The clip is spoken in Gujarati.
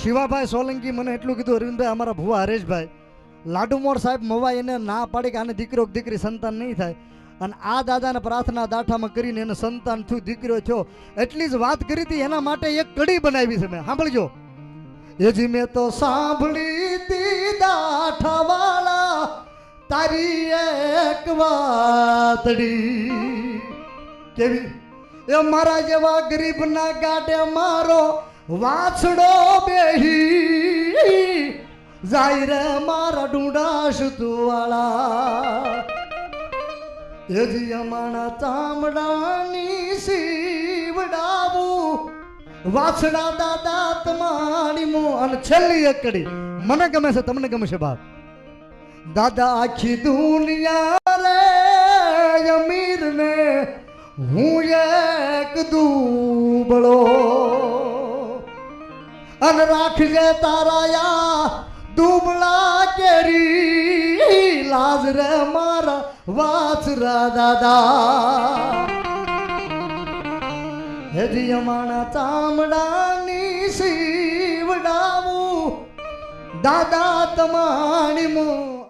શિવાભાઈ સોલંકી મને એટલું કીધું, અરવિંદભાઈ, અમારા ભુવા હરેશભાઈ, લાડુમોર સાહેબ મવા એને ના પાડી કે આને દીકરો દીકરી સંતાન નહીં થાય. અને આ દાદાને પ્રાર્થના દાઠામાં કરીને એને સંતાન થયું, દીકરો થયો. એટલી જ વાત કરી હતી, એના માટે એક કડી બનાવી છે મેં. સાંભળજો. હજી મેં તો સાંભળી તી દાઠાવાળા, તારી એક વાતડી. કેવી? એ મારા જેવા ગરીબના ગાડે મારો વાછડો બેહી. જાય રે મારા ડુંડાશ તુવાળા એજી અમાણા ચામડાની સીવડાવું વાછડા દાદા તમારી મો અને છેલ્લી એકડી. કડી મને ગમે છે, તમને ગમે છે બાપ. દાદા આખી દુનિયા રે અમીર ને હું એક દુબળો અને રાખજે તારાયા દુબળા કેરી, લાજ રે મારા વાછરા દાદા. હેજી અમાણા ચામડાની સીવડાવું દાદા તમારી મો